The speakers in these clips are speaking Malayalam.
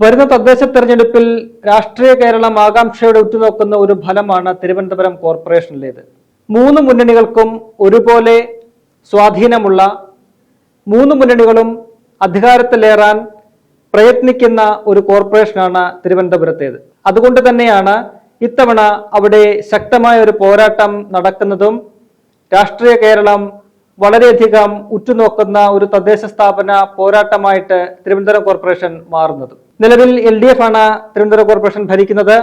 വരുന്ന തദ്ദേശ തെരഞ്ഞെടുപ്പിൽ രാഷ്ട്രീയ കേരളം ആകാംക്ഷയോടെ ഉറ്റുനോക്കുന്ന ഒരു ഫലമാണ് തിരുവനന്തപുരം കോർപ്പറേഷനിലേത്. മൂന്ന് മുന്നണികൾക്കും ഒരുപോലെ സ്വാധീനമുള്ള മൂന്ന് മുന്നണികളും അധികാരത്തിലേറാൻ പ്രയത്നിക്കുന്ന ഒരു കോർപ്പറേഷനാണ് തിരുവനന്തപുരത്തേത്. അതുകൊണ്ട് തന്നെയാണ് ഇത്തവണ അവിടെ ശക്തമായ ഒരു പോരാട്ടം നടക്കുന്നതും രാഷ്ട്രീയ കേരളം വളരെയധികം ഉറ്റുനോക്കുന്ന ഒരു തദ്ദേശ സ്ഥാപന പോരാട്ടമായിട്ട് തിരുവനന്തപുരം കോർപ്പറേഷൻ മാറുന്നത്. നിലവിൽ എൽ ഡി എഫ് ആണ് തിരുവനന്തപുരം കോർപ്പറേഷൻ ഭരിക്കുന്നത്.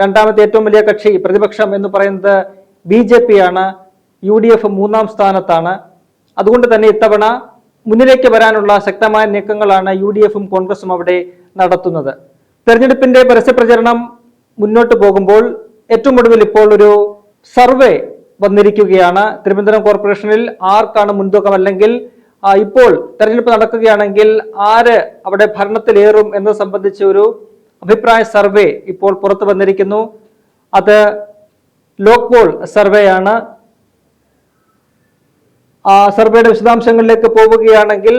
രണ്ടാമത്തെ ഏറ്റവും വലിയ കക്ഷി പ്രതിപക്ഷം എന്ന് പറയുന്നത് ബി ജെ പി ആണ്. യു ഡി എഫ് മൂന്നാം സ്ഥാനത്താണ്. അതുകൊണ്ട് തന്നെ ഇത്തവണ മുന്നിലേക്ക് വരാനുള്ള ശക്തമായ നീക്കങ്ങളാണ് യു ഡി എഫും കോൺഗ്രസും അവിടെ നടത്തുന്നത്. തെരഞ്ഞെടുപ്പിന്റെ പരസ്യപ്രചരണം മുന്നോട്ട് പോകുമ്പോൾ ഏറ്റവും ഒടുവിൽ ഇപ്പോൾ ഒരു സർവേ വന്നിരിക്കുകയാണ്. തിരുവനന്തപുരം കോർപ്പറേഷനിൽ ആർക്കാണ് മുൻതൂക്കം അല്ലെങ്കിൽ ഇപ്പോൾ തെരഞ്ഞെടുപ്പ് നടക്കുകയാണെങ്കിൽ ആര് അവിടെ ഭരണത്തിലേറും എന്ന് സംബന്ധിച്ച ഒരു അഭിപ്രായ സർവേ ഇപ്പോൾ പുറത്തു വന്നിരിക്കുന്നു. അത് ലോക്പോൾ സർവേ ആണ് ആ സർവേയുടെ വിശദാംശങ്ങളിലേക്ക് പോവുകയാണെങ്കിൽ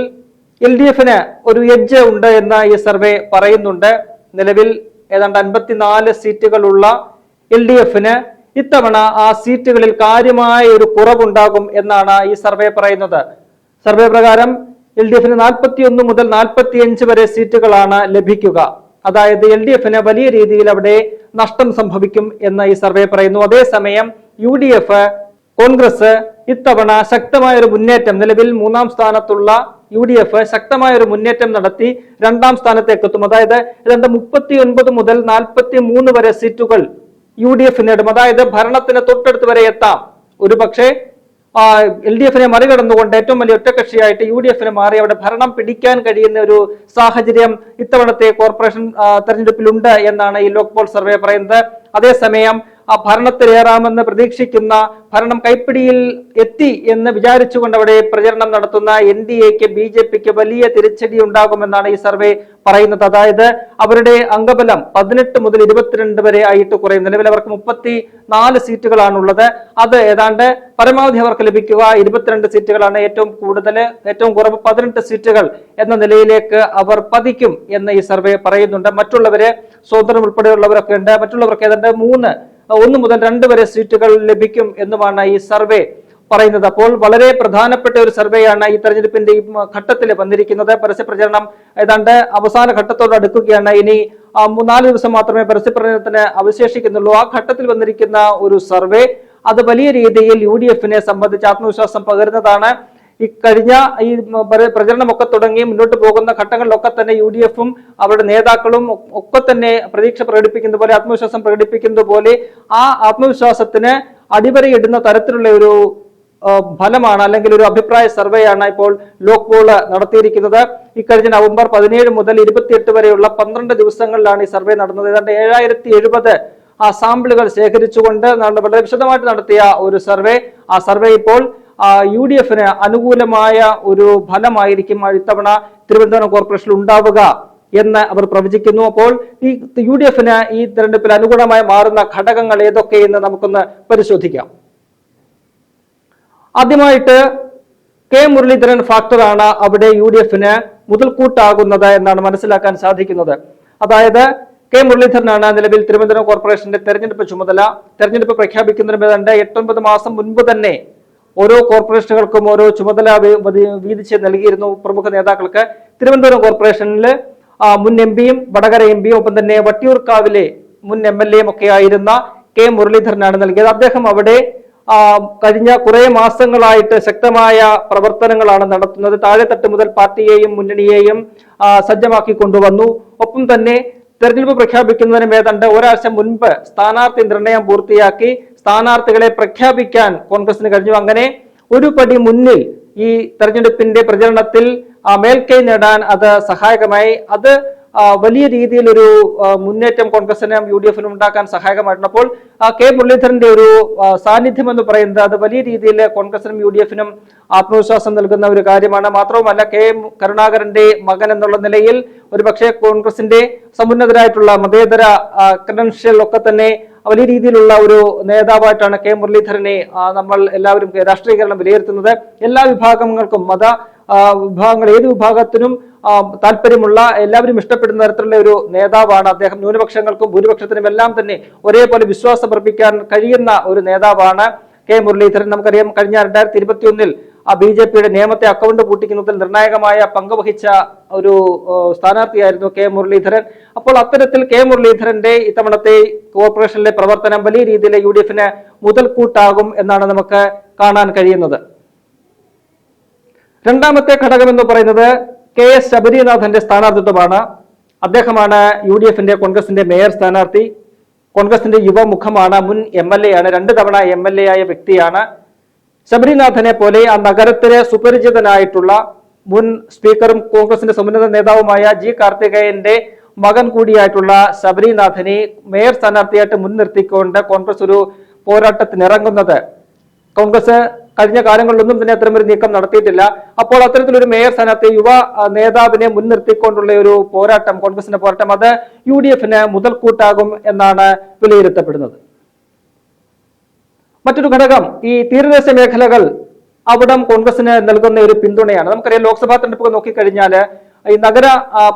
എൽ ഡി എഫിന് ഒരു എഡ്ജ് ഉണ്ട് എന്ന് ഈ സർവേ പറയുന്നുണ്ട്. നിലവിൽ ഏതാണ്ട് അൻപത്തിനാല് സീറ്റുകളുള്ള എൽ ഡി എഫിന് ഇത്തവണ ആ സീറ്റുകളിൽ കാര്യമായ ഒരു കുറവുണ്ടാകും എന്നാണ് ഈ സർവേ പറയുന്നത്. സർവേ പ്രകാരം എൽ ഡി എഫിന് നാൽപ്പത്തി ഒന്ന് മുതൽ നാൽപ്പത്തി അഞ്ച് വരെ സീറ്റുകളാണ് ലഭിക്കുക. അതായത് എൽ ഡി എഫിന് വലിയ രീതിയിൽ അവിടെ നഷ്ടം സംഭവിക്കും എന്ന് ഈ സർവേ പറയുന്നു. അതേസമയം യു ഡി എഫ് കോൺഗ്രസ് ഇത്തവണ ശക്തമായ ഒരു മുന്നേറ്റം നിലവിൽ മൂന്നാം സ്ഥാനത്തുള്ള യു ഡി എഫ് ശക്തമായ ഒരു മുന്നേറ്റം നടത്തി രണ്ടാം സ്ഥാനത്തേക്ക് എത്തും അതായത് ഏതാണ്ട് മുപ്പത്തി ഒൻപത് മുതൽ നാൽപ്പത്തി മൂന്ന് വരെ സീറ്റുകൾ യു ഡി എഫ് നേടും അതായത് ഭരണത്തിന് തൊട്ടടുത്ത് വരെ എത്താം. ഒരു പക്ഷേ എൽ ഡി എഫിനെ മറികടന്നുകൊണ്ട് ഏറ്റവും വലിയ ഒറ്റകക്ഷിയായിട്ട് യു ഡി എഫിന് മാറി അവിടെ ഭരണം പിടിക്കാൻ കഴിയുന്ന ഒരു സാഹചര്യം ഇത്തവണത്തെ കോർപ്പറേഷൻ തെരഞ്ഞെടുപ്പിലുണ്ട് എന്നാണ് ഈ ലോക്പോൾ സർവേ പറയുന്നത്. അതേസമയം ആ ഭരണത്തിലേറാമെന്ന് പ്രതീക്ഷിക്കുന്ന ഭരണം കൈപ്പിടിയിൽ എത്തി എന്ന് വിചാരിച്ചുകൊണ്ട് അവിടെ പ്രചരണം നടത്തുന്ന എൻ ഡി എക്ക് ബി ജെ പിക്ക് വലിയ തിരിച്ചടി ഉണ്ടാകുമെന്നാണ് ഈ സർവേ പറയുന്നത്. അതായത് അവരുടെ അംഗബലം പതിനെട്ട് മുതൽ ഇരുപത്തിരണ്ട് വരെ ആയിട്ട് കുറയും നിലവിൽ അവർക്ക് മുപ്പത്തി നാല് സീറ്റുകളാണുള്ളത്. അത് ഏതാണ്ട് പരമാവധി അവർക്ക് ലഭിക്കുക ഇരുപത്തിരണ്ട് സീറ്റുകളാണ് ഏറ്റവും കൂടുതൽ ഏറ്റവും കുറവ് പതിനെട്ട് സീറ്റുകൾ എന്ന നിലയിലേക്ക് അവർ പതിക്കും എന്ന് ഈ സർവേ പറയുന്നുണ്ട്. മറ്റുള്ളവര് സ്വതന്ത്രം ഉൾപ്പെടെയുള്ളവരൊക്കെ ഉണ്ട്. മറ്റുള്ളവർക്ക് ഏതാണ്ട് മൂന്ന് ഒന്ന് മുതൽ രണ്ട് വരെ സീറ്റുകൾ ലഭിക്കും എന്നുമാണ് ഈ സർവേ പറയുന്നത്. അപ്പോൾ വളരെ പ്രധാനപ്പെട്ട ഒരു സർവേയാണ് ഈ തെരഞ്ഞെടുപ്പിന്റെ ഈ ഘട്ടത്തിൽ വന്നിരിക്കുന്നത്. പരസ്യപ്രചരണം ഏതാണ്ട് അവസാന ഘട്ടത്തോട് അടുക്കുകയാണ്. ഇനി നാല് ദിവസം മാത്രമേ പരസ്യപ്രചരണത്തിന് അവശേഷിക്കുന്നുള്ളൂ. ആ ഘട്ടത്തിൽ വന്നിരിക്കുന്ന ഒരു സർവേ അത് വലിയ രീതിയിൽ യു ഡി എഫിനെ സംബന്ധിച്ച് ആത്മവിശ്വാസം പകരുന്നതാണ്. ഈ കഴിഞ്ഞ ഈ പ്രചരണമൊക്കെ തുടങ്ങി മുന്നോട്ട് പോകുന്ന ഘട്ടങ്ങളിലൊക്കെ തന്നെ യു ഡി എഫും അവരുടെ നേതാക്കളും ഒക്കെ തന്നെ പ്രതീക്ഷ പ്രകടിപ്പിക്കുന്ന പോലെ ആത്മവിശ്വാസം പ്രകടിപ്പിക്കുന്നത് പോലെ ആ ആത്മവിശ്വാസത്തിന് അടിവരയിടുന്ന തരത്തിലുള്ള ഒരു ഫലമാണ് അല്ലെങ്കിൽ ഒരു അഭിപ്രായ സർവേയാണ് ഇപ്പോൾ ലോക് പോൾ നടത്തിയിരിക്കുന്നത്. ഇക്കഴിഞ്ഞ നവംബർ പതിനേഴ് മുതൽ ഇരുപത്തിയെട്ട് വരെയുള്ള പന്ത്രണ്ട് ദിവസങ്ങളിലാണ് ഈ സർവേ നടന്നത്. ഏതാണ്ട് ഏഴായിരത്തി എഴുപത് ആ സാമ്പിളുകൾ ശേഖരിച്ചുകൊണ്ട് വളരെ വിശദമായിട്ട് നടത്തിയ ഒരു സർവേ. ആ സർവേ ഇപ്പോൾ യു ഡി എഫിന് അനുകൂലമായ ഒരു ഫലമായിരിക്കും ഇത്തവണ തിരുവനന്തപുരം കോർപ്പറേഷനിൽ ഉണ്ടാവുക എന്ന് അവർ പ്രവചിക്കുന്നു. അപ്പോൾ ഈ യു ഡി എഫിന് ഈ തെരഞ്ഞെടുപ്പിൽ അനുകൂലമായി മാറുന്ന ഘടകങ്ങൾ ഏതൊക്കെയെന്ന് നമുക്കൊന്ന് പരിശോധിക്കാം. ആദ്യമായിട്ട് കെ മുരളീധരൻ ഫാക്ടറാണ് അവിടെ യു ഡി എഫിന് മുതൽക്കൂട്ടാകുന്നത് എന്നാണ് മനസ്സിലാക്കാൻ സാധിക്കുന്നത്. അതായത് കെ മുരളീധരനാണ് നിലവിൽ തിരുവനന്തപുരം കോർപ്പറേഷന്റെ തെരഞ്ഞെടുപ്പ് ചുമതല തെരഞ്ഞെടുപ്പ് പ്രഖ്യാപിക്കുന്നതിന് ഏതാണ്ട് എട്ടൊൻപത് മാസം മുൻപ് തന്നെ ഓരോ കോർപ്പറേഷനുകൾക്കും ഓരോ ചുമതല വീതിച്ച് നൽകിയിരുന്നു പ്രമുഖ നേതാക്കൾക്ക്. തിരുവനന്തപുരം കോർപ്പറേഷനിൽ മുൻ എം പിയും വടകര എം പിയും ഒപ്പം തന്നെ വട്ടിയൂർക്കാവിലെ മുൻ എം എൽ എയും ഒക്കെ ആയിരുന്ന കെ മുരളീധരനാണ് നൽകിയത്. അദ്ദേഹം അവിടെ കഴിഞ്ഞ കുറെ മാസങ്ങളായിട്ട് ശക്തമായ പ്രവർത്തനങ്ങളാണ് നടത്തുന്നത്. താഴെത്തട്ട് മുതൽ പാർട്ടിയെയും മുന്നണിയെയും സജ്ജമാക്കി കൊണ്ടുവന്നു ഒപ്പം തന്നെ തെരഞ്ഞെടുപ്പ് പ്രഖ്യാപിക്കുന്നതിന് ഏതാണ്ട് ഒരാഴ്ച മുൻപ് സ്ഥാനാർത്ഥി നിർണയം പൂർത്തിയാക്കി സ്ഥാനാർത്ഥികളെ പ്രഖ്യാപിക്കാൻ കോൺഗ്രസിന് കഴിഞ്ഞു. അങ്ങനെ ഒരു പടി മുന്നിൽ ഈ തെരഞ്ഞെടുപ്പിന്റെ പ്രചരണത്തിൽ മേൽക്കൈ നേടാൻ അത് സഹായകമായി. അത് വലിയ രീതിയിൽ ഒരു മുന്നേറ്റം കോൺഗ്രസിനും യു ഡി എഫിനും ഉണ്ടാക്കാൻ സഹായകമായിട്ടുള്ളപ്പോൾ കെ മുരളീധരന്റെ ഒരു സാന്നിധ്യം എന്ന് പറയുന്നത് അത് വലിയ രീതിയിൽ കോൺഗ്രസിനും യു ഡി എഫിനും ആത്മവിശ്വാസം നൽകുന്ന ഒരു കാര്യമാണ്. മാത്രവുമല്ല കെ കരുണാകരന്റെ മകൻ എന്നുള്ള നിലയിൽ ഒരുപക്ഷെ കോൺഗ്രസിന്റെ സമുന്നതരായിട്ടുള്ള മതേതര ക്രെഡൻഷ്യൽ ഒക്കെ തന്നെ വലിയ രീതിയിലുള്ള ഒരു നേതാവായിട്ടാണ് കെ മുരളീധരനെ നമ്മൾ എല്ലാവരും രാഷ്ട്രീയകരണം വിലയിരുത്തുന്നത്. എല്ലാ വിഭാഗങ്ങൾക്കും മത വിഭാഗങ്ങൾ ഏത് വിഭാഗത്തിനും താല്പര്യമുള്ള എല്ലാവരും ഇഷ്ടപ്പെടുന്ന തരത്തിലുള്ള ഒരു നേതാവാണ് അദ്ദേഹം. ന്യൂനപക്ഷങ്ങൾക്കും ഭൂരിപക്ഷത്തിനും എല്ലാം തന്നെ ഒരേപോലെ വിശ്വാസം അർപ്പിക്കാൻ കഴിയുന്ന ഒരു നേതാവാണ് കെ മുരളീധരൻ. നമുക്കറിയാം കഴിഞ്ഞ രണ്ടായിരത്തി ഇരുപത്തി ഒന്നിൽ ആ ബി ജെ പിയുടെ നിയമത്തെ അക്കൗണ്ട് പൂട്ടിക്കുന്നതിൽ നിർണായകമായ പങ്ക് വഹിച്ച ഒരു സ്ഥാനാർത്ഥിയായിരുന്നു കെ മുരളീധരൻ. അപ്പോൾ അത്തരത്തിൽ കെ മുരളീധരന്റെ ഇത്തവണത്തെ കോർപ്പറേഷനിലെ പ്രവർത്തനം വലിയ രീതിയിൽ യു ഡി എഫിന് മുതൽക്കൂട്ടാകും എന്നാണ് നമുക്ക് കാണാൻ കഴിയുന്നത്. രണ്ടാമത്തെ ഘടകം എന്ന് പറയുന്നത് കെ എസ് ശബരിനാഥന്റെ സ്ഥാനാർത്ഥിത്വമാണ്. അദ്ദേഹമാണ് യു ഡി എഫിന്റെ കോൺഗ്രസിന്റെ മേയർ സ്ഥാനാർത്ഥി. കോൺഗ്രസിന്റെ യുവമുഖമാണ് മുൻ എം എൽ എ ആണ്. രണ്ട് തവണ എം എൽ എ ആയ വ്യക്തിയാണ്. ശബരിനാഥനെ പോലെ ആ നഗരത്തിലെ സുപരിചിതനായിട്ടുള്ള മുൻ സ്പീക്കറും കോൺഗ്രസിന്റെ സമുന്നത നേതാവുമായ ജി കാർത്തികേയന്റെ മകൻ കൂടിയായിട്ടുള്ള ശബരിനാഥനെ മേയർ സ്ഥാനാർത്ഥിയായിട്ട് മുൻനിർത്തിക്കൊണ്ട് കോൺഗ്രസ് ഒരു പോരാട്ടത്തിനിറങ്ങുന്നത് കോൺഗ്രസ് കഴിഞ്ഞ കാലങ്ങളിലൊന്നും തന്നെ അത്തരമൊരു നീക്കം നടത്തിയിട്ടില്ല. അപ്പോൾ അത്തരത്തിലൊരു മേയർ സ്ഥാനാർത്ഥി യുവ നേതാവിനെ മുൻനിർത്തിക്കൊണ്ടുള്ള ഒരു പോരാട്ടം കോൺഗ്രസിന്റെ പോരാട്ടം അത് യു ഡി എഫിന് മുതൽക്കൂട്ടാകും എന്നാണ് വിലയിരുത്തപ്പെടുന്നത്. മറ്റൊരു ഘടകം ഈ തീരദേശ മേഖലകൾ അവിടം കോൺഗ്രസിന് നൽകുന്ന ഒരു പിന്തുണയാണ്. നമുക്കറിയാം ലോക്സഭാ തെരഞ്ഞെടുപ്പ് നോക്കിക്കഴിഞ്ഞാൽ ഈ നഗര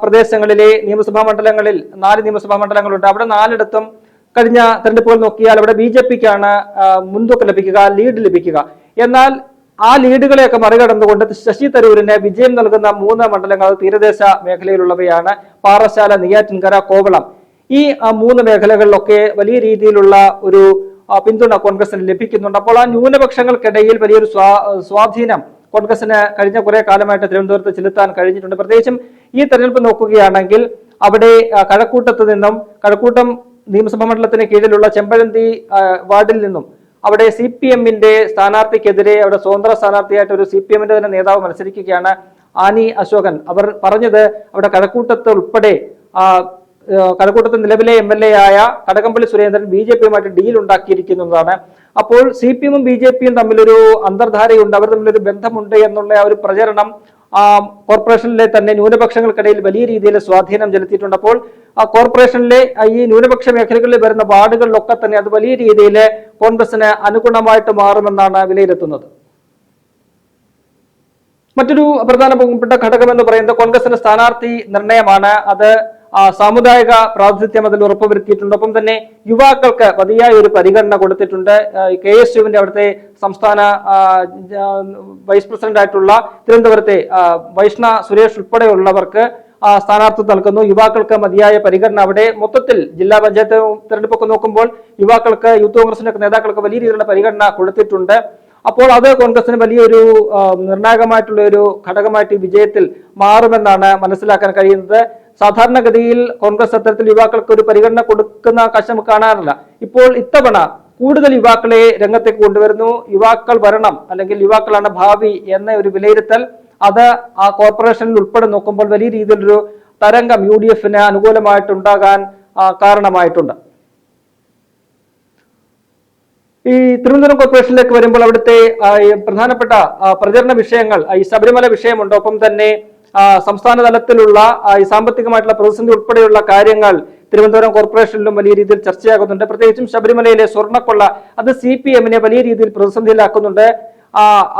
പ്രദേശങ്ങളിലെ നിയമസഭാ മണ്ഡലങ്ങളിൽ നാല് നിയമസഭാ മണ്ഡലങ്ങളുണ്ട്. അവിടെ നാലിടത്തും കഴിഞ്ഞ തെരഞ്ഞെടുപ്പുകൾ നോക്കിയാൽ അവിടെ ബി ജെ പിക്കാണ് മുൻതൂക്കം ലഭിക്കുക ലീഡ് ലഭിക്കുക. എന്നാൽ ആ ലീഡുകളെയൊക്കെ മറികടന്നുകൊണ്ട് ശശി തരൂരിന് വിജയം നൽകുന്ന മൂന്ന് മണ്ഡലങ്ങൾ തീരദേശ മേഖലയിലുള്ളവയാണ്. പാറശാല നെയ്യാറ്റിൻകര കോവളം. ഈ മൂന്ന് മേഖലകളിലൊക്കെ വലിയ രീതിയിലുള്ള ഒരു പിന്തുണ കോൺഗ്രസിന് ലഭിക്കുന്നുണ്ട്. അപ്പോൾ ആ ന്യൂനപക്ഷങ്ങൾക്കിടയിൽ വലിയൊരു സ്വാ സ്വാധീനം കോൺഗ്രസിന് കഴിഞ്ഞ കുറെ കാലമായിട്ട് തിരുവനന്തപുരത്ത് ചെലുത്താൻ കഴിഞ്ഞിട്ടുണ്ട്. പ്രത്യേകിച്ചും ഈ തെരഞ്ഞെടുപ്പ് നോക്കുകയാണെങ്കിൽ അവിടെ കഴക്കൂട്ടത്ത് നിന്നും കഴക്കൂട്ടം നിയമസഭാ മണ്ഡലത്തിന് കീഴിലുള്ള ചെമ്പഴന്തി വാർഡിൽ നിന്നും അവിടെ സി പി എമ്മിന്റെ സ്ഥാനാർത്ഥിക്കെതിരെ അവിടെ സ്വതന്ത്ര സ്ഥാനാർത്ഥിയായിട്ട് ഒരു സി പി എമ്മിന്റെ തന്നെ നേതാവ് മത്സരിക്കുകയാണ് ആനി അശോകൻ. അവർ പറഞ്ഞത് അവിടെ കഴക്കൂട്ടത്ത് ഉൾപ്പെടെ കഴക്കൂട്ടത്ത് നിലവിലെ എം എൽ എ ആയ കടകംപള്ളി സുരേന്ദ്രൻ ബി ജെ പിയുമായിട്ട് ഡീൽ ഉണ്ടാക്കിയിരിക്കുന്നതാണ് അപ്പോൾ സി പി എമ്മും ബി ജെ പിയും തമ്മിലൊരു അന്തർധാരയുണ്ട്. അവർ തമ്മിലൊരു ബന്ധമുണ്ട് എന്നുള്ള ഒരു പ്രചരണം കോർപ്പറേഷനിലെ തന്നെ ന്യൂനപക്ഷങ്ങൾക്കിടയിൽ വലിയ രീതിയിൽ സ്വാധീനം ചെലുത്തിയിട്ടുണ്ട്. അപ്പോൾ ആ കോർപ്പറേഷനിലെ ഈ ന്യൂനപക്ഷ മേഖലകളിൽ വരുന്ന വാർഡുകളിലൊക്കെ തന്നെ അത് വലിയ രീതിയിൽ കോൺഗ്രസിന് അനുഗുണമായിട്ട് മാറുമെന്നാണ് വിലയിരുത്തുന്നത്. മറ്റൊരു പ്രധാനപ്പെട്ട ഘടകം എന്ന് പറയുന്നത് കോൺഗ്രസിന്റെ സ്ഥാനാർത്ഥി നിർണയമാണ്. അത് സാമുദായിക പ്രാതിനിധ്യം അതിൽ ഉറപ്പുവരുത്തിയിട്ടുണ്ട്. ഒപ്പം തന്നെ യുവാക്കൾക്ക് മതിയായ ഒരു പരിഗണന കൊടുത്തിട്ടുണ്ട്. കെ എസ് യുവിന്റെ അവിടുത്തെ സംസ്ഥാന വൈസ് പ്രസിഡന്റ് ആയിട്ടുള്ള തിരുവനന്തപുരത്തെ വൈഷ്ണ സുരേഷ് ഉൾപ്പെടെയുള്ളവർക്ക് സ്ഥാനാർത്ഥി നൽകുന്നു. യുവാക്കൾക്ക് മതിയായ പരിഗണന അവിടെ മൊത്തത്തിൽ ജില്ലാ പഞ്ചായത്ത് തെരഞ്ഞെടുപ്പൊക്കെ നോക്കുമ്പോൾ യുവാക്കൾക്ക് യൂത്ത് കോൺഗ്രസിന്റെ നേതാക്കൾക്ക് വലിയ രീതിയിലുള്ള പരിഗണന കൊടുത്തിട്ടുണ്ട്. അപ്പോൾ അത് കോൺഗ്രസിന് വലിയൊരു നിർണായകമായിട്ടുള്ള ഒരു ഘടകമായിട്ട് വിജയത്തിൽ മാറുമെന്നാണ് മനസ്സിലാക്കാൻ കഴിയുന്നത്. സാധാരണഗതിയിൽ കോൺഗ്രസ് അത്തരത്തിൽ യുവാക്കൾക്ക് ഒരു പരിഗണന കൊടുക്കുന്ന കാഴ്ച നമുക്ക് കാണാറില്ല. ഇപ്പോൾ ഇത്തവണ കൂടുതൽ യുവാക്കളെ രംഗത്തേക്ക് കൊണ്ടുവരുന്നു. യുവാക്കൾ വരണം അല്ലെങ്കിൽ യുവാക്കളാണ് ഭാവി എന്ന ഒരു വിലയിരുത്തൽ അത് ആ കോർപ്പറേഷനിൽ ഉൾപ്പെടെ നോക്കുമ്പോൾ വലിയ രീതിയിലൊരു തരംഗം യു ഡി എഫിന് അനുകൂലമായിട്ടുണ്ടാകാൻ കാരണമായിട്ടുണ്ട്. ഈ തിരുവനന്തപുരം കോർപ്പറേഷനിലേക്ക് വരുമ്പോൾ അവിടുത്തെ പ്രധാനപ്പെട്ട പ്രചരണ വിഷയങ്ങൾ ഈ ശബരിമല വിഷയമുണ്ട്. ഒപ്പം തന്നെ സംസ്ഥാന തലത്തിലുള്ള ഈ സാമ്പത്തികമായിട്ടുള്ള പ്രതിസന്ധി ഉൾപ്പെടെയുള്ള കാര്യങ്ങൾ തിരുവനന്തപുരം കോർപ്പറേഷനിലും വലിയ രീതിയിൽ ചർച്ചയാകുന്നുണ്ട്. പ്രത്യേകിച്ചും ശബരിമലയിലെ സ്വർണക്കൊള്ള അത് സി പി എമ്മിനെ വലിയ രീതിയിൽ പ്രതിസന്ധിയിലാക്കുന്നുണ്ട്.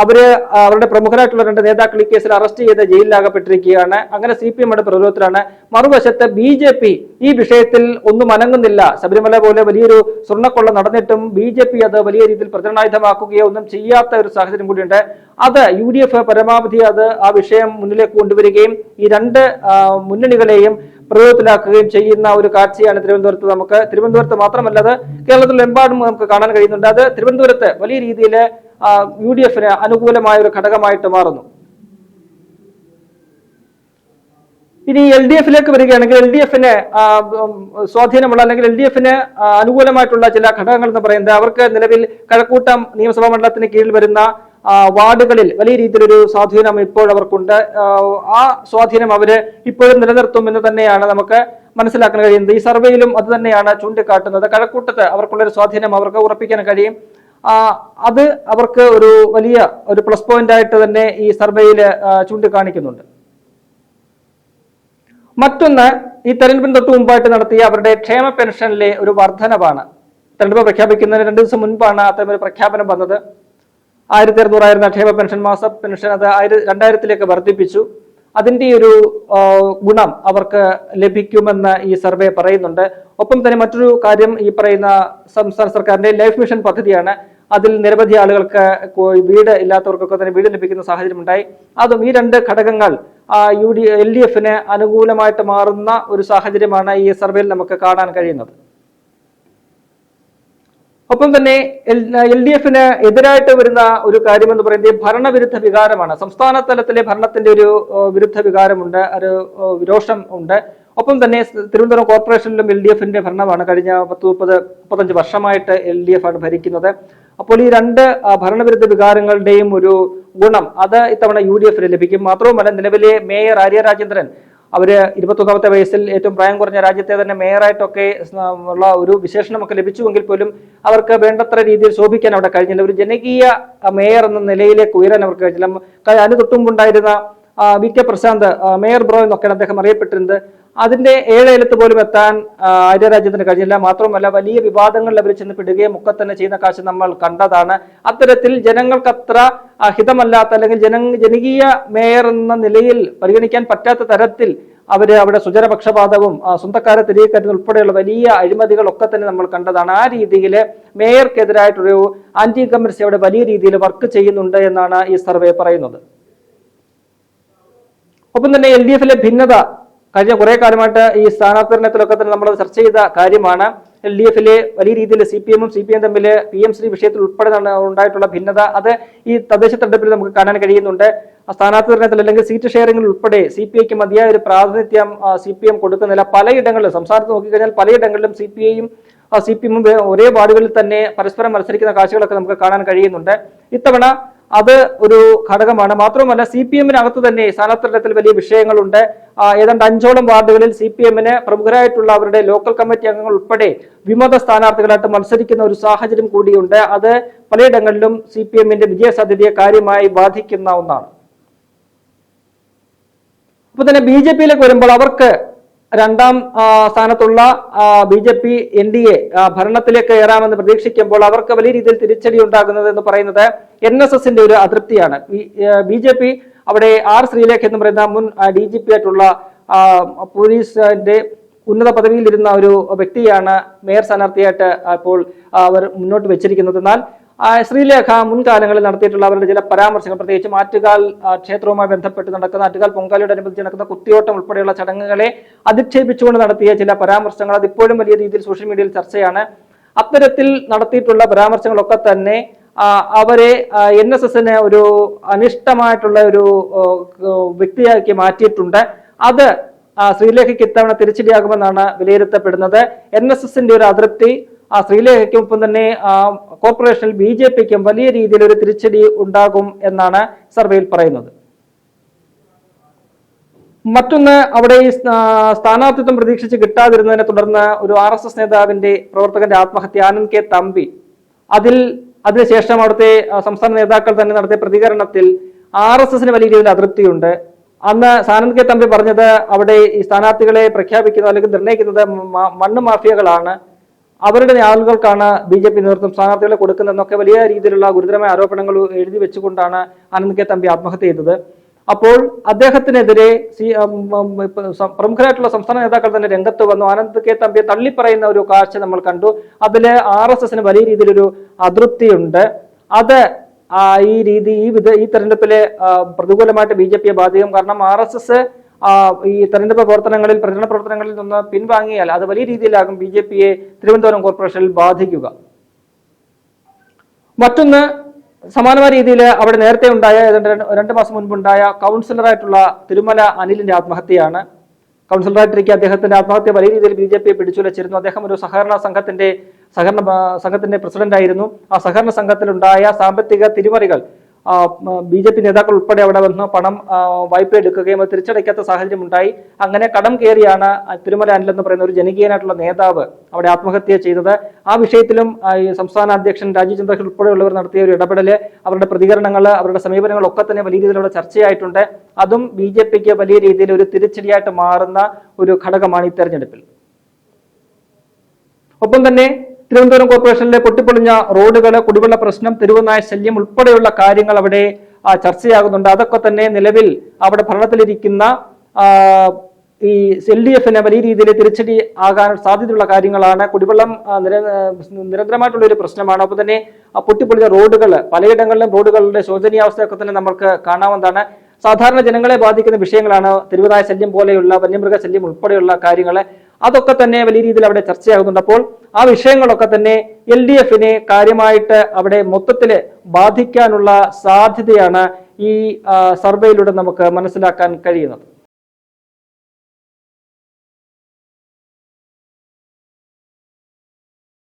അവർ അവരുടെ പ്രമുഖരായിട്ടുള്ള രണ്ട് നേതാക്കൾ ഈ കേസിൽ അറസ്റ്റ് ചെയ്ത് ജയിലിലാകപ്പെട്ടിരിക്കുകയാണ്. അങ്ങനെ സി പി എമ്മിന്റെ പ്രതിരോധത്തിലാണ്. മറുവശത്ത് ബി ജെ പി ഈ വിഷയത്തിൽ ഒന്നും അനങ്ങുന്നില്ല. ശബരിമല പോലെ വലിയൊരു സ്വർണക്കൊള്ള നടന്നിട്ടും ബി ജെ പി അത് വലിയ രീതിയിൽ പ്രചരണായുധമാക്കുകയോ ഒന്നും ചെയ്യാത്ത ഒരു സാഹചര്യം കൂടിയുണ്ട്. അത് യു ഡി എഫ് പരമാവധി അത് ആ വിഷയം മുന്നിലേക്ക് കൊണ്ടുവരികയും ഈ രണ്ട് മുന്നണികളെയും പ്രതിരോധത്തിലാക്കുകയും ചെയ്യുന്ന ഒരു കാഴ്ചയാണ് തിരുവനന്തപുരത്ത് നമുക്ക്. തിരുവനന്തപുരത്ത് മാത്രമല്ല അത് കേരളത്തിലെമ്പാടും നമുക്ക് കാണാൻ കഴിയുന്നുണ്ട്. അത് തിരുവനന്തപുരത്ത് വലിയ രീതിയിൽ യു ഡി എഫിന് അനുകൂലമായ ഒരു ഘടകമായിട്ട് മാറുന്നു. ഇനി എൽ ഡി എഫിലേക്ക് വരികയാണെങ്കിൽ എൽ ഡി എഫിന് സ്വാധീനമുള്ള അല്ലെങ്കിൽ എൽ ഡി എഫിന് അനുകൂലമായിട്ടുള്ള ചില ഘടകങ്ങൾ എന്ന് പറയുന്നത് അവർക്ക് നിലവിൽ കഴക്കൂട്ടം നിയമസഭാ മണ്ഡലത്തിന് കീഴിൽ വരുന്ന വാർഡുകളിൽ വലിയ രീതിയിലൊരു സ്വാധീനം ഇപ്പോഴവർക്കുണ്ട് ആ, സ്വാധീനം അവർ ഇപ്പോഴും നിലനിർത്തും എന്ന് തന്നെയാണ് നമുക്ക് മനസ്സിലാക്കാൻ കഴിയുന്നത്. ഈ സർവേയിലും അത് തന്നെയാണ് ചൂണ്ടിക്കാട്ടുന്നത്. കഴക്കൂട്ടത്ത് അവർക്കുള്ള ഒരു സ്വാധീനം അവർക്ക് ഉറപ്പിക്കാൻ കഴിയും. അത് അവർക്ക് ഒരു വലിയ ഒരു പ്ലസ് പോയിന്റ് ആയിട്ട് തന്നെ ഈ സർവേയിൽ ചൂണ്ടിക്കാണിക്കുന്നുണ്ട്. മറ്റൊന്ന് ഈ തെരഞ്ഞെടുപ്പിന് തൊട്ട് മുമ്പായിട്ട് നടത്തിയ അവരുടെ ക്ഷേമ പെൻഷനിലെ ഒരു വർധനവാണ്. തെരഞ്ഞെടുപ്പ് പ്രഖ്യാപിക്കുന്നതിന് രണ്ട് ദിവസം മുൻപാണ് അത്തരം ഒരു പ്രഖ്യാപനം വന്നത്. ആയിരത്തി അറുന്നൂറായിരുന്ന ക്ഷേമ പെൻഷൻ മാസ പെൻഷൻ അത് ആയിര രണ്ടായിരത്തിലേക്ക് വർദ്ധിപ്പിച്ചു. അതിന്റെ ഒരു ഗുണം അവർക്ക് ലഭിക്കുമെന്ന് ഈ സർവേ പറയുന്നുണ്ട്. ഒപ്പം തന്നെ മറ്റൊരു കാര്യം ഈ പറയുന്ന സംസ്ഥാന സർക്കാരിന്റെ ലൈഫ് മിഷൻ പദ്ധതിയാണ്. അതിൽ നിരവധി ആളുകൾക്ക് വീട് ഇല്ലാത്തവർക്കൊക്കെ തന്നെ വീട് ലഭിക്കുന്ന സാഹചര്യം ഉണ്ടായി അതും ഈ രണ്ട് ഘടകങ്ങൾ യു ഡി എൽ ഡി എഫിന് അനുകൂലമായിട്ട് മാറുന്ന ഒരു സാഹചര്യമാണ് ഈ സർവേയിൽ നമുക്ക് കാണാൻ കഴിയുന്നത്. ഒപ്പം തന്നെ എൽ ഡി എഫിന് എതിരായിട്ട് വരുന്ന ഒരു കാര്യം എന്ന് പറയുന്നത് ഭരണവിരുദ്ധ വികാരമാണ്. സംസ്ഥാന തലത്തിലെ ഭരണത്തിന്റെ ഒരു വിരുദ്ധ വികാരമുണ്ട് ഒരു രോഷം ഉണ്ട്. ഒപ്പം തന്നെ തിരുവനന്തപുരം കോർപ്പറേഷനിലും എൽ ഡി എഫിന്റെ ഭരണമാണ് കഴിഞ്ഞ പത്ത് മുപ്പത് മുപ്പത്തഞ്ച് വർഷമായിട്ട് എൽ ഡി എഫ് ആണ് ഭരിക്കുന്നത്. അപ്പോൾ ഈ രണ്ട് ഭരണവിരുദ്ധ വികാരങ്ങളുടെയും ഒരു ഗുണം അത് ഇത്തവണ യു ഡി എഫിന് ലഭിക്കും. മാത്രവുമല്ല നിലവിലെ മേയർ ആര്യ രാജേന്ദ്രൻ അവർ ഇരുപത്തൊന്നാമത്തെ വയസ്സിൽ ഏറ്റവും പ്രായം കുറഞ്ഞ രാജ്യത്തെ തന്നെ മേയറായിട്ടൊക്കെ ഉള്ള ഒരു വിശേഷണമൊക്കെ ലഭിച്ചുവെങ്കിൽ പോലും അവർക്ക് വേണ്ടത്ര രീതിയിൽ ശോഭിക്കാൻ അവിടെ കഴിഞ്ഞില്ല. ഒരു ജനകീയ മേയർ എന്ന നിലയിലേക്ക് ഉയരാൻ അവർക്ക് കഴിഞ്ഞില്ല. അതിന് തൊട്ടുമുണ്ടായിരുന്ന V. K. Prashanth mayor bro എന്നൊക്കെയാണ് അദ്ദേഹം അറിയപ്പെട്ടിരുന്നത്. അതിന്റെ ഏഴേലത്ത് പോലും എത്താൻ ആ, ആര്യ രാജ്യത്തിന് കഴിഞ്ഞില്ല. മാത്രമല്ല വലിയ വിവാദങ്ങളിൽ അവർ ചെന്ന് പിടുകയും ഒക്കെ തന്നെ ചെയ്യുന്ന കാഴ്ച നമ്മൾ കണ്ടതാണ്. അത്തരത്തിൽ ജനങ്ങൾക്കത്ര ഹിതമല്ലാത്ത അല്ലെങ്കിൽ ജന ജനകീയ മേയർ എന്ന നിലയിൽ പരിഗണിക്കാൻ പറ്റാത്ത തരത്തിൽ അവർ അവിടെ സുജനപക്ഷപാതവും ആ, സ്വന്തക്കാരെ തിരികെ ഉൾപ്പെടെയുള്ള വലിയ അഴിമതികളൊക്കെ തന്നെ നമ്മൾ കണ്ടതാണ്. ആ രീതിയിൽ മേയർക്കെതിരായിട്ടൊരു ആന്റി കമ്മ്യൂണിസ്റ്റ് അവിടെ വലിയ രീതിയിൽ വർക്ക് ചെയ്യുന്നുണ്ട് എന്നാണ് ഈ സർവേ പറയുന്നത്. ഒപ്പം തന്നെ എൽ ഡി എഫിലെ ഭിന്നത കഴിഞ്ഞ കുറെ കാലമായിട്ട് ഈ സ്ഥാനാർത്ഥിരണത്തിലൊക്കെ തന്നെ നമ്മൾ ചർച്ച ചെയ്ത കാര്യമാണ്. എൽ ഡി എഫിലെ വലിയ രീതിയിൽ സി പി എമ്മും സി പി എം തമ്മിൽ പി എം ശ്രീ വിഷയത്തിൽ ഉൾപ്പെടെ ഉണ്ടായിട്ടുള്ള ഭിന്നത. അത് ഈ തദ്ദേശ തെരഞ്ഞെടുപ്പിൽ നമുക്ക് കാണാൻ കഴിയുന്നുണ്ട്. സ്ഥാനാർത്ഥി തെരഞ്ഞെടുപ്പിൽ അല്ലെങ്കിൽ സീറ്റ് ഷെയറിംഗിൽ ഉൾപ്പെടെ സി പി ഐക്ക് മതിയായ ഒരു പ്രാതിനിധ്യം സി പി എം കൊടുക്കുന്നില്ല. പലയിടങ്ങളിലും സംസ്ഥാനത്ത് നോക്കിക്കഴിഞ്ഞാൽ പലയിടങ്ങളിലും സി പി ഐയും സി പി എമ്മും ഒരേ വാർഡുകളിൽ തന്നെ പരസ്പരം മത്സരിക്കുന്ന കാഴ്ചകളൊക്കെ നമുക്ക് കാണാൻ കഴിയുന്നുണ്ട്. ഇത്തവണ അത് ഒരു ഘടകമാണ്. മാത്രമല്ല സി പി എമ്മിനകത്ത് തന്നെ സ്ഥാനാർത്ഥിത്വത്തിൽ വലിയ വിഷയങ്ങളുണ്ട്. ഏതാണ്ട് അഞ്ചോളം വാർഡുകളിൽ സി പി എമ്മിന് പ്രമുഖരായിട്ടുള്ള അവരുടെ ലോക്കൽ കമ്മിറ്റി അംഗങ്ങൾ ഉൾപ്പെടെ വിമത സ്ഥാനാർത്ഥികളായിട്ട് മത്സരിക്കുന്ന ഒരു സാഹചര്യം കൂടിയുണ്ട്. അത് പലയിടങ്ങളിലും സി പി എമ്മിന്റെ വിജയസാധ്യതയെ കാര്യമായി ബാധിക്കുന്ന ഒന്നാണ്. അപ്പൊ തന്നെ ബി ജെ പിയിലേക്ക് വരുമ്പോൾ അവർക്ക് രണ്ടാം സ്ഥാനത്തുള്ള B J P N D A ഭരണത്തിലേക്ക് കയറാമെന്ന് പ്രതീക്ഷിക്കുമ്പോൾ അവർക്ക് വലിയ രീതിയിൽ തിരിച്ചടി ഉണ്ടാകുന്നത് എന്ന് പറയുന്നത് എൻ എസ് എസിന്റെ ഒരു അതൃപ്തിയാണ്. ബി ജെ പി അവിടെ ആർ ശ്രീലേഖ എന്ന് പറയുന്ന മുൻ ഡി ജി പി ആയിട്ടുള്ള പോലീസിന്റെ ഉന്നത പദവിയിലിരുന്ന ഒരു വ്യക്തിയാണ് മേയർ സ്ഥാനാർത്ഥിയായിട്ട് ഇപ്പോൾ അവർ മുന്നോട്ട് വെച്ചിരിക്കുന്നത്. എന്നാൽ ശ്രീലേഖ മുൻകാലങ്ങളിൽ നടത്തിയിട്ടുള്ള അവരുടെ ചില പരാമർശങ്ങൾ പ്രത്യേകിച്ച് ആറ്റുകാൽ ക്ഷേത്രവുമായി ബന്ധപ്പെട്ട് നടക്കുന്ന ആറ്റുകാൽ പൊങ്കാലയോടനുബന്ധിച്ച് നടക്കുന്ന കുത്തിയോട്ടം ഉൾപ്പെടെയുള്ള ചടങ്ങുകളെ അധിക്ഷേപിച്ചുകൊണ്ട് നടത്തിയ ചില പരാമർശങ്ങൾ അതിപ്പോഴും വലിയ രീതിയിൽ സോഷ്യൽ മീഡിയയിൽ ചർച്ചയാണ്. അത്തരത്തിൽ നടത്തിയിട്ടുള്ള പരാമർശങ്ങളൊക്കെ തന്നെ അവരെ എൻ എസ് എസിനെ ഒരു അനിഷ്ടമായിട്ടുള്ള ഒരു വ്യക്തിയാക്കി മാറ്റിയിട്ടുണ്ട്. അത് ശ്രീലേഖയ്ക്ക് ഇത്തവണ തിരിച്ചടിയാകുമെന്നാണ് വിലയിരുത്തപ്പെടുന്നത്. എൻ എസ് എസിന്റെ ഒരു അതൃപ്തി ആ ശ്രീലേഖയ്ക്കൊപ്പം തന്നെ കോർപ്പറേഷനിൽ ബി ജെ പിക്കും വലിയ രീതിയിൽ ഒരു തിരിച്ചടി ഉണ്ടാകും എന്നാണ് സർവേയിൽ പറയുന്നത്. മറ്റൊന്ന് അവിടെ ഈ സ്ഥാനാർത്ഥിത്വം പ്രതീക്ഷിച്ച് കിട്ടാതിരുന്നതിനെ തുടർന്ന് ഒരു ആർ എസ് എസ് നേതാവിന്റെ പ്രവർത്തകന്റെ ആത്മഹത്യ ആനന്ദ് കെ തമ്പി. അതിൽ അതിനുശേഷം അവിടുത്തെ സംസ്ഥാന നേതാക്കൾ തന്നെ നടത്തിയ പ്രതികരണത്തിൽ ആർ എസ് എസിന് വലിയ രീതിയിൽ അതൃപ്തിയുണ്ട്. അന്ന് സാനന്ദ് കെ തമ്പി പറഞ്ഞത് അവിടെ ഈ സ്ഥാനാർത്ഥികളെ പ്രഖ്യാപിക്കുന്നത് അല്ലെങ്കിൽ നിർണയിക്കുന്നത് മണ്ണ് മാഫിയകളാണ്. അവരുടെ ആളുകൾക്കാണ് ബി ജെ പി നേതൃത്വം സ്ഥാനാർത്ഥികളെ കൊടുക്കുന്നതെന്നൊക്കെ വലിയ രീതിയിലുള്ള ഗുരുതരമായ ആരോപണങ്ങൾ എഴുതി വെച്ചുകൊണ്ടാണ് ആനന്ദ് കെ തമ്പി ആത്മഹത്യ ചെയ്തത്. അപ്പോൾ അദ്ദേഹത്തിനെതിരെ പ്രമുഖരായിട്ടുള്ള സംസ്ഥാന നേതാക്കൾ തന്നെ രംഗത്ത് വന്നു. ആനന്ദ് കെ. തമ്പിയെ തള്ളിപ്പറയുന്ന ഒരു കാഴ്ച നമ്മൾ കണ്ടു. അതിൽ ആർ എസ് എസിന് വലിയ രീതിയിലൊരു അതൃപ്തിയുണ്ട്. അത് ഈ രീതി ഈ വിധ ഈ തെരഞ്ഞെടുപ്പിലെ പ്രതികൂലമായിട്ട് ബി ജെ പിയെ ബാധിക്കും. കാരണം ആർ എസ് എസ് ഈ തെരഞ്ഞെടുപ്പ് പ്രവർത്തനങ്ങളിൽ പ്രചരണ പ്രവർത്തനങ്ങളിൽ നിന്ന് പിൻവാങ്ങിയാൽ അത് വലിയ രീതിയിലാകും ബി ജെ പിയെ തിരുവനന്തപുരം കോർപ്പറേഷനിൽ ബാധിക്കുക. മറ്റൊന്ന് സമാനമായ രീതിയിൽ അവിടെ നേരത്തെ ഉണ്ടായ ഏതാണ്ട് രണ്ട് മാസം മുൻപുണ്ടായ കൗൺസിലറായിട്ടുള്ള തിരുമല അനിലിന്റെ ആത്മഹത്യയാണ്. കൗൺസിലറായിട്ടിരിക്കെ അദ്ദേഹത്തിന്റെ ആത്മഹത്യ വലിയ രീതിയിൽ ബി ജെ പിയെ പിടിച്ചുലച്ചിരുന്നു. അദ്ദേഹം ഒരു സഹകരണ സംഘത്തിന്റെ സഹകരണ സംഘത്തിന്റെ പ്രസിഡന്റ് ആയിരുന്നു ആ സഹകരണ സംഘത്തിലുണ്ടായ സാമ്പത്തിക തിരിമറികൾ ബി ജെ പി നേതാക്കൾ ഉൾപ്പെടെ അവിടെ വന്ന് പണം വായ്പ എടുക്കുകയും അത് തിരിച്ചടയ്ക്കാത്ത സാഹചര്യം ഉണ്ടായി. അങ്ങനെ കടം കയറിയാണ് ആ തിരുമല അനിൽ എന്ന് പറയുന്ന ഒരു ജനകീയനായിട്ടുള്ള നേതാവ് അവിടെ ആത്മഹത്യ ചെയ്തത്. ആ വിഷയത്തിലും ഈ സംസ്ഥാന അധ്യക്ഷൻ രാജീവ് ചന്ദ്രശേഖർ ഉൾപ്പെടെയുള്ളവർ നടത്തിയ ഒരു ഇടപെടൽ അവരുടെ പ്രതികരണങ്ങൾ അവരുടെ സമീപനങ്ങൾ ഒക്കെ തന്നെ വലിയ രീതിയിലുള്ള ചർച്ചയായിട്ടുണ്ട്. അതും ബി ജെ പിക്ക് വലിയ രീതിയിൽ ഒരു തിരിച്ചടിയായിട്ട് മാറുന്ന ഒരു ഘടകമാണ് ഈ തെരഞ്ഞെടുപ്പിൽ. ഒപ്പം തന്നെ തിരുവനന്തപുരം കോർപ്പറേഷനിലെ പൊട്ടിപ്പൊളിഞ്ഞ റോഡുകൾ കുടിവെള്ള പ്രശ്നം തെരുവുനായ ശല്യം ഉൾപ്പെടെയുള്ള കാര്യങ്ങൾ അവിടെ ചർച്ചയാകുന്നുണ്ട്. അതൊക്കെ തന്നെ നിലവിൽ അവിടെ ഭരണത്തിലിരിക്കുന്ന ഈ എൽ ഡി എഫിന് വലിയ രീതിയിൽ തിരിച്ചടി ആകാൻ സാധ്യതയുള്ള കാര്യങ്ങളാണ്. കുടിവെള്ളം നിരന്തരമായിട്ടുള്ള ഒരു പ്രശ്നമാണ്. അപ്പോൾ തന്നെ പൊട്ടിപ്പൊളിഞ്ഞ റോഡുകൾ പലയിടങ്ങളിലും റോഡുകളുടെ ശോചനീയാവസ്ഥയൊക്കെ തന്നെ നമുക്ക് കാണാവുന്നതാണ്. സാധാരണ ജനങ്ങളെ ബാധിക്കുന്ന വിഷയങ്ങളാണ് തിരുവതായ ശല്യം പോലെയുള്ള വന്യമൃഗ ശല്യം ഉൾപ്പെടെയുള്ള കാര്യങ്ങൾ അതൊക്കെ തന്നെ വലിയ രീതിയിൽ അവിടെ ചർച്ചയാകുന്നുണ്ട് അപ്പോൾ ആ വിഷയങ്ങളൊക്കെ തന്നെ എൽ ഡി എഫിനെ കാര്യമായിട്ട് അവിടെ മൊത്തത്തിൽ ബാധിക്കാനുള്ള സാധ്യതയാണ് ഈ സർവേയിലൂടെ നമുക്ക് മനസ്സിലാക്കാൻ കഴിയുന്നത്.